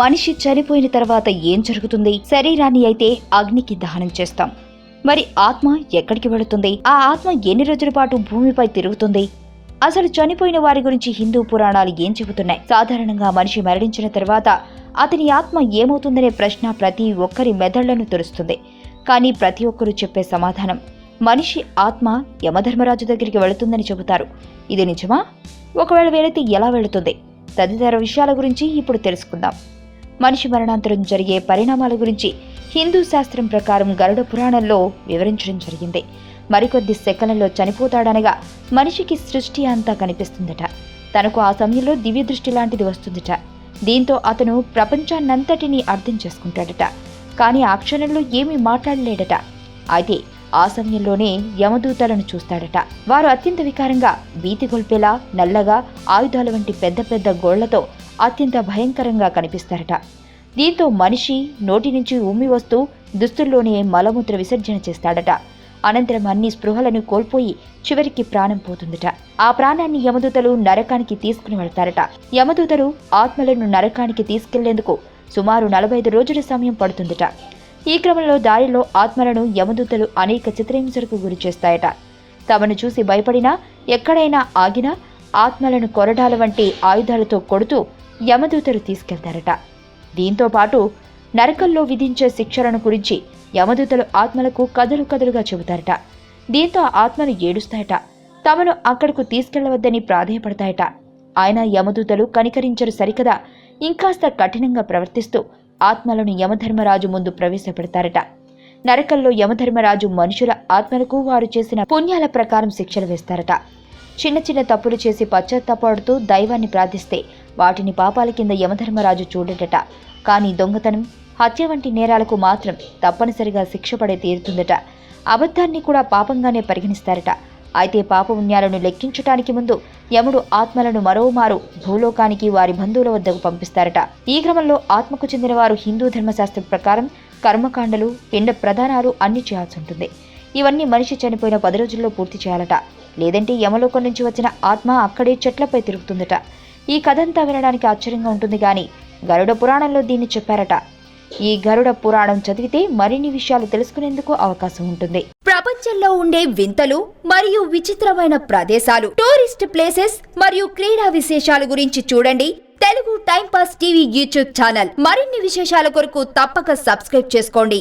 మనిషి చనిపోయిన తర్వాత ఏం జరుగుతుంది? శరీరాన్ని అయితే అగ్నికి దహనం చేస్తాం. మరి ఆత్మ ఎక్కడికి వెళుతుంది? ఆ ఆత్మ ఎన్ని రోజుల పాటు భూమిపై తిరుగుతుంది? అసలు చనిపోయిన వారి గురించి హిందూ పురాణాలు ఏం చెబుతున్నాయి? సాధారణంగా మనిషి మరణించిన తర్వాత అతని ఆత్మ ఏమవుతుందనే ప్రశ్న ప్రతి ఒక్కరి మెదళ్ళను తెరుస్తుంది. కానీ ప్రతి ఒక్కరూ చెప్పే సమాధానం మనిషి ఆత్మ యమధర్మరాజు దగ్గరికి వెళుతుందని చెబుతారు. ఇది నిజమా? ఒకవేళ వెళితే ఎలా వెళుతుంది? తదితర విషయాల గురించి ఇప్పుడు తెలుసుకుందాం. మనిషి మరణాంతరం జరిగే పరిణామాల గురించి హిందూ శాస్త్రం ప్రకారం గరుడ పురాణంలో వివరించడం జరిగింది. మరికొద్ది సెకన్లలో చనిపోతాడనగా మనిషికి సృష్టి అంతా కనిపిస్తుందట. తనకు ఆ సమయంలో దివ్య దృష్టి లాంటిది వస్తుందట. దీంతో అతను ప్రపంచాన్నంతటినీ అర్థం చేసుకుంటాడట. కానీ ఆ క్షణంలో ఏమీ మాట్లాడలేడట. అయితే ఆ సమయంలోనే యమదూతలను చూస్తాడట. వారు అత్యంత వికారంగా భీతి గొల్పేలా నల్లగా ఆయుధాల వంటి పెద్ద పెద్ద గోళ్ళతో అత్యంత భయంకరంగా కనిపిస్తారట. దీంతో మనిషి నోటి నుంచి ఉమ్మి వస్తూ దుస్తుల్లోనే మలమూత్ర విసర్జన చేస్తాడట. అనంతరం అన్ని స్పృహలను కోల్పోయి చివరికి ప్రాణం పోతుందట. ఆ ప్రాణాన్ని యమదూతలు నరకానికి తీసుకుని వెళ్తారట. యమదూతలు ఆత్మలను నరకానికి తీసుకెళ్ళేందుకు సుమారు నలభై ఐదు రోజుల సమయం పడుతుందట. ఈ క్రమంలో దారిలో ఆత్మలను యమదూతలు అనేక చిత్రహింసలకు గురి చేస్తాయట. తమను చూసి భయపడినా ఎక్కడైనా ఆగినా ఆత్మలను కొరడాల వంటి ఆయుధాలతో కొడుతూ యమదూతలు తీసుకెళ్తారట. దీంతో పాటు నరకంలో విధించే శిక్షలను గురించి యమదూతలు ఆత్మలకు కథలు కథలుగా చెబుతారట. దీంతో ఆత్మలు ఏడుస్తాయట. తమను అక్కడకు తీసుకెళ్ళవద్దని ప్రాధేయపడతాయట. ఆయన యమదూతలు కనికరించరు సరికదా ఇంకాస్త కఠినంగా ప్రవర్తిస్తూ ఆత్మలను యమధర్మరాజు ముందు ప్రవేశపెడతారట. నరకంలో యమధర్మరాజు మనుషుల ఆత్మలకు వారు చేసిన పుణ్యాల ప్రకారం శిక్షలు వేస్తారట. చిన్న చిన్న తప్పులు చేసి పశ్చాత్తాపడుతూ దైవాన్ని ప్రార్థిస్తే వాటిని పాపాల కింద యమధర్మరాజు చూడటట కానీ దొంగతనం హత్య వంటి నేరాలకు మాత్రం తప్పనిసరిగా శిక్ష పడే తీరుతుందట. అబద్ధాన్ని కూడా పాపంగానే పరిగణిస్తారట. అయితే పాపపుణ్యాలను లెక్కించటానికి ముందు యముడు ఆత్మలను మరోమారు భూలోకానికి వారి బంధువుల వద్దకు పంపిస్తారట. ఈ క్రమంలో ఆత్మకు చెందిన వారు హిందూ ధర్మశాస్త్రం ప్రకారం కర్మకాండలు పిండ ప్రధానాలు అన్ని చేయాల్సి ఉంటుంది. ఇవన్నీ మనిషి చనిపోయిన పది రోజుల్లో పూర్తి చేయాలట. లేదంటే యమలోకం నుంచి వచ్చిన ఆత్మ అక్కడే చెట్లపై తిరుగుతుందట. ఈ కథంతా వినడానికి ఆశ్చర్యంగా ఉంటుంది కానీ గరుడ పురాణంలో దీన్ని చెప్పారట. ఈ గరుడ పురాణం చదివితే మరిన్ని విషయాలు తెలుసుకునేందుకు అవకాశం ఉంటుంది. ప్రపంచంలో ఉండే వింతలు మరియు విచిత్రమైన ప్రదేశాలు టూరిస్ట్ ప్లేసెస్ మరియు క్రీడా విశేషాల గురించి చూడండి. Telugu time pass TV YouTube channel. మరిన్ని విశేషాల కొరకు తప్పక సబ్స్క్రైబ్ చేసుకోండి.